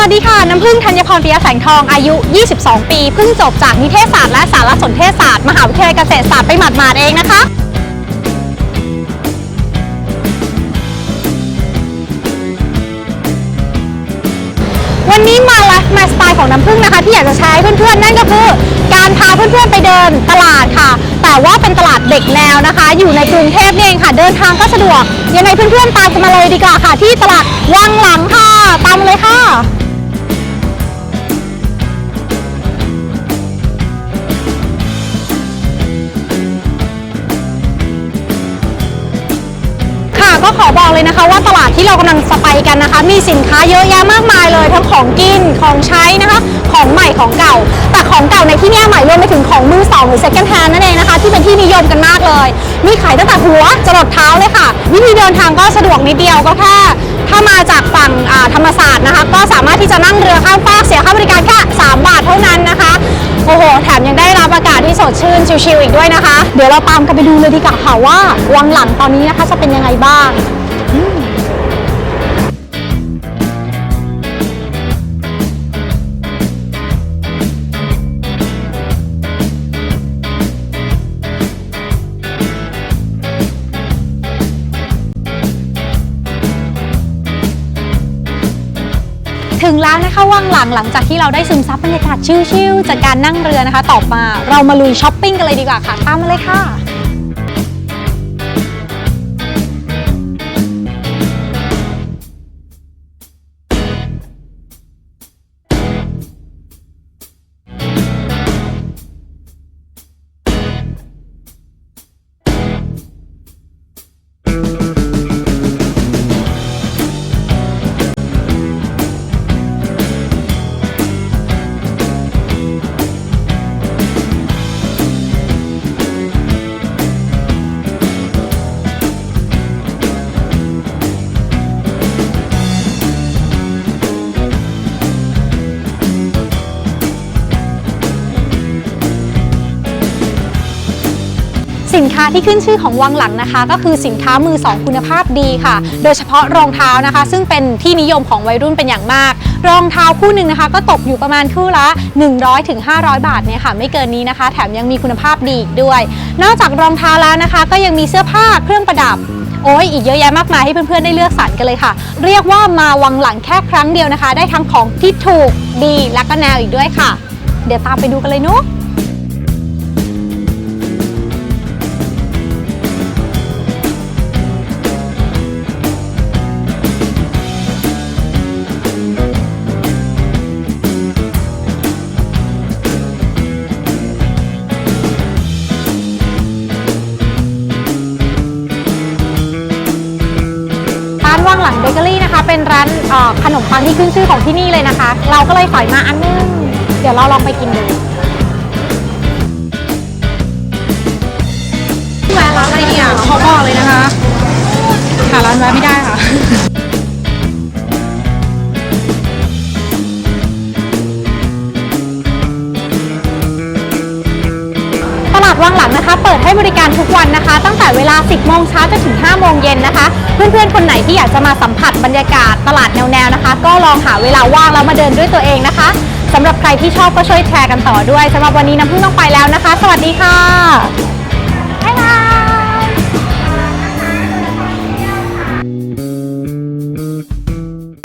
วัสดีค่ะ น้ำพึ่งธัญพรปิยแสงทองอายุ 22 ปีเพิ่งจบจากนิเทศศาสตร์และสารสนเทศศาสตร์ มหาวิทยาลัยเกษตรศาสตร์ไปหมาดๆเองนะคะวันนี้มาไลฟ์มาสไตล์ของน้ำพึ่งนะคะ ที่อยากจะใช้เพื่อนๆ นั่นก็คือ การพาเพื่อนๆไปเดินตลาดค่ะ แต่ว่าเป็นตลาดเด็กแนวนะคะ อยู่ในกรุงเทพนี่เองค่ะ เดินทางก็สะดวกยังไงเพื่อนๆตามกันมาเลยดีกว่าค่ะที่ตลาด ก็ขอบอกเลยนะคะว่าตลาดที่เรากำลังจะไปกันนะคะ มีสินค้าเยอะแยะมากมายเลย ทั้งของกินของใช้นะคะ ของใหม่ของเก่า แต่ของเก่าในที่นี้หมายรวมไปถึงของมือสองหรือ second hand นั่นเองนะคะ ที่เป็นที่นิยมกันมากเลย มีขายตั้งแต่หัวจรดเท้าเลยค่ะ วิธีเดินทางก็สะดวกนิดเดียวก็แค่ถ้ามาจากฝั่งธรรมศาสตร์นะคะ ก็สามารถที่จะนั่งเรือข้ามฟากเสียค่าบริการแค่3บาทเท่านั้นนะคะ โอ้โห แถมยังได้รับอากาศที่สดชื่นชิลๆอีกด้วยนะคะ เดี๋ยวเราตามกันไปดูเลยดีกว่าค่ะว่าวังหลังตอนนี้นะคะจะเป็นยังไงบ้าง แล้วนะคะวังหลังหลังจากที่เราได้ซึมซับบรรยากาศชิลๆจากการนั่งเรือนะคะ ต่อมาเรามาลุยช้อปปิ้งกันเลยดีกว่าค่ะตามมาเลยค่ะ สินค้าที่ขึ้นชื่อของวังหลังนะคะ ก็คือสินค้ามือสองคุณภาพดีค่ะ โดยเฉพาะรองเท้านะคะ ซึ่งเป็นที่นิยมของวัยรุ่นเป็นอย่างมาก รองเท้าคู่หนึ่งนะคะ ก็ตกอยู่ประมาณคู่ละ100ถึงบาทเนี่ยค่ะ ไม่เกินนี้นะคะ แถมยังมีคุณภาพดีอีกด้วย นอกจากรองเท้าแล้วนะคะ ก็ยังมีเสื้อผ้าเครื่องประดับโอ้ยอีกเยอะแยะมากมายให้เพื่อนๆได้เลือกสรรกันเลยค่ะ เรียกว่ามาวังหลังแค่ครั้งเดียวนะคะ ได้ทั้งของที่ถูกดีและก็แนวอีกด้วยค่ะ เดี๋ยวตามไปดูกันเลยเนุ๊กานว่างหลังเบเกอรี่นะคะ เป็นร้านเอ่อขนมปังที่ขึ้นชื่อของที่นี่เลยนะคะ เราก็เลยขอยมาอันนึง เดี๋ยวเราลองไปกินดูแวะร้านอะไรดีอะเขาบอกเลยนะคะหาร้านแวะไม่ได้ค่ะ วังหลังนะคะ เปิดให้บริการทุกวันนะคะ ตั้งแต่เวลา 10 โมงเช้าจนถึง 5 โมงเย็นนะคะ เพื่อนๆ คนไหนที่อยากจะมาสัมผัสบรรยากาศตลาดแนวๆนะคะ ก็ลองหาเวลาว่างแล้วมาเดินด้วยตัวเองนะคะสำหรับใครที่ชอบก็ช่วยแชร์กันต่อด้วยสำหรับวันนี้น้ำพึ่งต้องไปแล้วนะคะ สวัสดีค่ะ